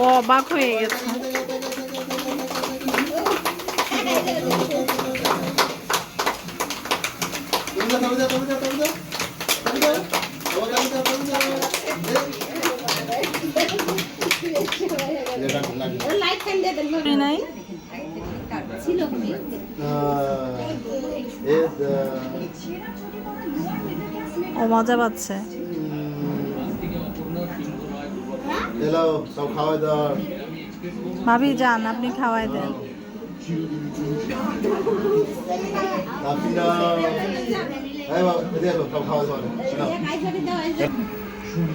অবাক হয়ে গেছে। নাই ছিল ও মজা পাচ্ছে। সব খাওয়া দাওয়া ভাবি যান আপনি খাওয়াই দেন। এই বাবা দেখো সব খাওয়া দাওয়া শোনো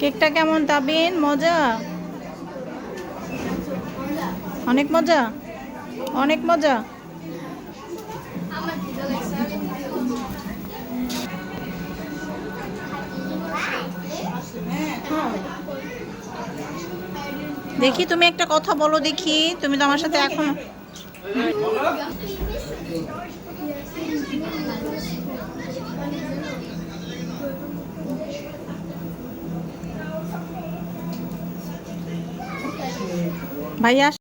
কেকটা কেমন তাবিন? মজা? অনেক মজা? অনেক মজা? দেখি তুমি একটা কথা বলো দেখি তুমি তো আমার সাথে এখন ভাইয়া